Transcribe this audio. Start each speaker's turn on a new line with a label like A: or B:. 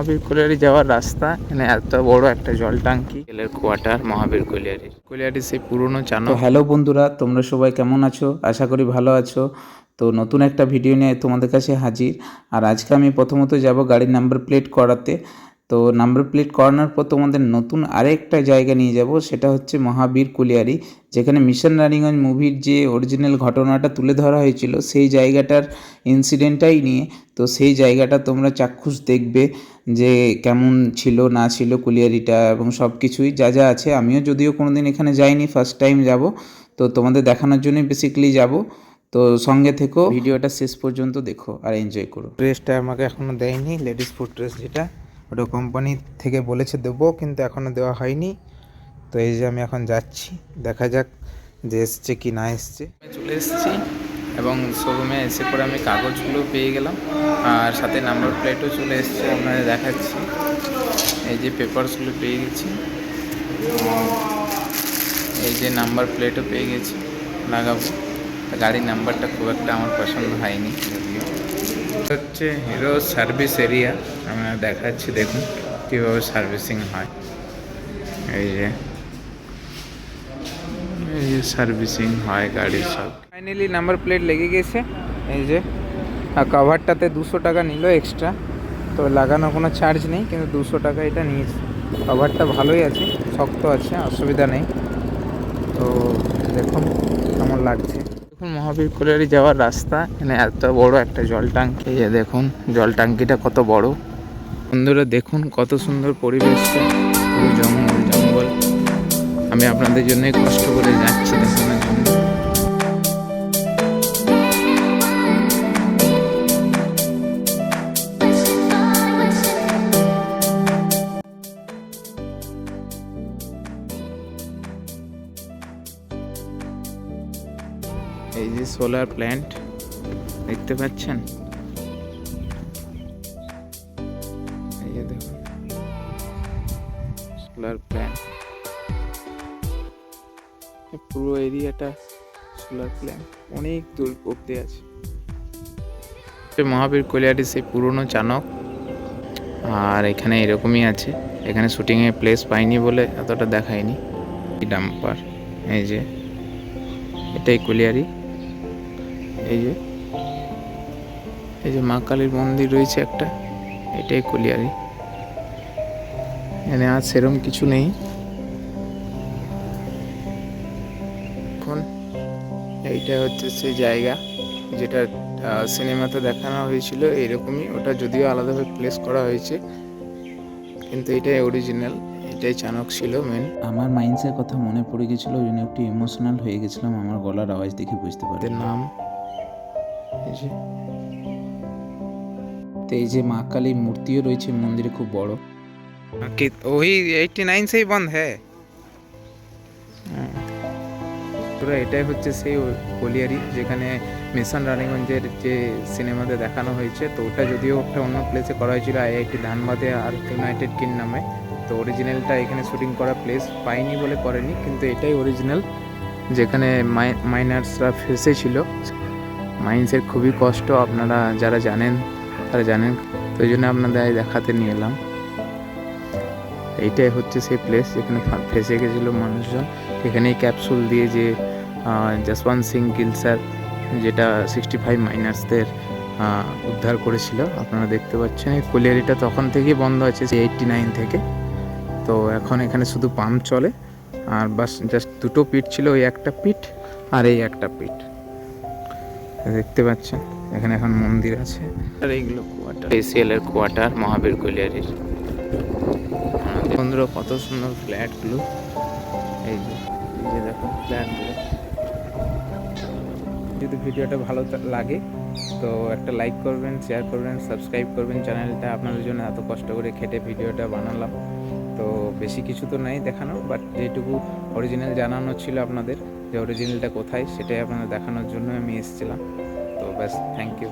A: মহাবীর colliery যাওয়ার রাস্তা। এখানে এত বড় একটা জল ট্যাঙ্কি তেলের কোয়ার্টার মহাবীর কোলিয়ারি কোলিয়ারি সেই পুরনো
B: তো হ্যালো বন্ধুরা তোমরা সবাই কেমন আছো? আশা করি ভালো আছো। তো নতুন একটা ভিডিও নিয়ে তোমাদের কাছে হাজির। আর আজকে আমি প্রথমত যাব গাড়ির নাম্বার প্লেট করাতে। তো নাম্বার প্লেট করানোর পর তোমাদের নতুন আরেকটা জায়গা নিয়ে যাব, সেটা হচ্ছে মহাবীর কুলিয়ারি, যেখানে মিশন রানিগঞ্জ মুভির যে অরিজিনাল ঘটনাটা তুলে ধরা হয়েছিল, সেই জায়গাটার ইনসিডেন্টটাই নিয়ে। তো সেই জায়গাটা তোমরা চাক্ষুষ দেখবে যে কেমন ছিল, না ছিল কুলিয়ারিটা এবং সব কিছুই যা যা আছে। আমিও যদিও কোনোদিন এখানে যাইনি ফার্স্ট টাইম যাব। তো তোমাদের দেখানোর জন্যই বেসিক্যালি যাব। তো সঙ্গে থেকো, ভিডিওটা শেষ পর্যন্ত দেখো আর এনজয় করো।
A: ড্রেসটা আমাকে এখনও দেয়নি লেডিস ফুড ড্রেস যেটা। ওটা কোম্পানি থেকে বলেছে দেবো, কিন্তু এখনও দেওয়া হয়নি। তো এই যে আমি এখন যাচ্ছি, দেখা যাক যে এসছে কি না এসছে। চলে এসেছি এবং শোরুমে এসে পরে আমি কাগজগুলো পেয়ে গেলাম, আর সাথে নাম্বার প্লেটও চলে এসছে, আপনাদের দেখাচ্ছি। এই যে পেপারসগুলো পেয়ে গেছি। এই যে নাম্বার প্লেটও পেয়ে গেছি, লাগাবো। গাড়ির নাম্বারটা খুব একটা আমার পছন্দ হয়নি, যদিও। হচ্ছে হিরো সার্ভিস এরিয়া। আমরা দেখাচ্ছি, দেখুন কীভাবে সার্ভিসিং হয়। এই যে এই যে সার্ভিসিং হয় গাড়ির সব। ফাইনালি নাম্বার প্লেট লেগে গেছে। এই যে, আর কভারটাতে দুশো টাকা নিল এক্সট্রা তো লাগানো কোনো চার্জ নেই, কিন্তু দুশো টাকা এটা নিয়েছে। কভারটা ভালোই আছে, শক্ত আছে, অসুবিধা নেই। তো দেখুন কেমন লাগছে। দেখুন মহাবীর কোলিয়ারি যাওয়ার রাস্তা। এখানে এত বড় একটা জল ট্যাঙ্কি দেখুন জল ট্যাঙ্কিটা কত বড়। বন্ধুরা, দেখুন কত সুন্দর পরিবেশটা পুরো জঙ্গল জঙ্গল। আমি আপনাদের জন্য কষ্ট করে যাচ্ছি দেখানোর এই যে সোলার প্ল্যান্ট দেখতে পাচ্ছেন? দেখুন সোলার প্ল্যান্ট পুরো এরিয়াটা সোলার প্ল্যান্ট অনেক দূর অব্দি আছে। মহাবীর কলিয়ারি সেই পুরনো চানক, আর এখানে এরকমই আছে। এখানে শুটিংয়ে প্লেস পাইনি বলে এতটা দেখায়নি। ডাম্পার এই যে, এটাই কুলিয়ারি। এই যে এই যে মা কালীর মন্দির রয়েছে একটা এটাই কুলিয়ারি। এখানে আর সেরম কিছু নেই। এখন এইটা হচ্ছে সেই জায়গা যেটা সিনেমাতে দেখানো হয়েছিল এরকমই ওটা যদিও আলাদাভাবে প্লেস করা হয়েছে কিন্তু এটাই অরিজিনাল এটাই চাণক ছিল মেন
B: আমার মাইন্ডসের কথা মনে পড়ে গেছিল ওই জন্য একটু ইমোশনাল হয়ে গেছিলাম আমার গলার আওয়াজ দেখে বুঝতে পারি
A: নাম? এই
B: তো এই যে মা কালীর মূর্তিও রয়েছে মন্দিরে খুব বড়।
A: ওই এইটি নাইন সেই বন্ধ হ্যাঁ। পুরো এটাই হচ্ছে সেই কলিয়ারি যেখানে মিশন রানীগঞ্জের যে সিনেমাতে দেখানো হয়েছে। তো ওটা যদিও একটা অন্য প্লেসে করা হয়েছিল আইআইটি ধানবাদে আর ইউনাইটেড কিন নামে। তো অরিজিনালটা এখানে শুটিং করা প্লেস পাইনি বলে করেনি কিন্তু এটাই অরিজিনাল যেখানে মাইনার্সরা ফেসেছিল। মাইন্সের খুবই কষ্ট আপনারা যারা জানেন, তারা জানেন। তো ওই জন্য আপনাদের দেখাতে নিয়ে এলাম। এইটাই হচ্ছে সেই প্লেস যেখানে ফেসে গেছিল মানুষজন। এখানেই ক্যাপসুল দিয়ে যে যশবন্ত সিং গিল স্যার যেটা সিক্সটি ফাইভ মাইনার্সদের উদ্ধার করেছিল। আপনারা দেখতে পাচ্ছেন, এই কোলিয়ারিটা তখন থেকেই বন্ধ আছে, সেই এইটটি নাইন থেকে। তো এখন এখানে শুধু পাম্প চলে। আর বাস জাস্ট দুটো পিঠ ছিল, ওই একটা পিঠ আর এই একটা পিঠ। দেখতে পাচ্ছেন এখানে এখন মন্দির আছে। আর এইগুলো কোয়ার্টার এসিএল এর কোয়ার্টার মহাবীর কোলিয়ারির বন্ধুরা কত সুন্দর ফ্ল্যাটগুলো। এই যে এই যে দেখো ফ্ল্যাটগুলো। যদি ভিডিওটা ভালো লাগে তো একটা লাইক করবেন শেয়ার করবেন সাবস্ক্রাইব করবেন চ্যানেলটা। আপনাদের জন্য এত কষ্ট করে খেটে ভিডিওটা বানালাম। তো বেশি কিছু তো নাই দেখানো বাট যেটুকু অরিজিনাল জানানো ছিল আপনাদের যে অরিজিনালটা কোথায় সেটাই আপনাদের দেখানোর জন্য আমি এসেছিলাম। তো ব্যাস থ্যাংক ইউ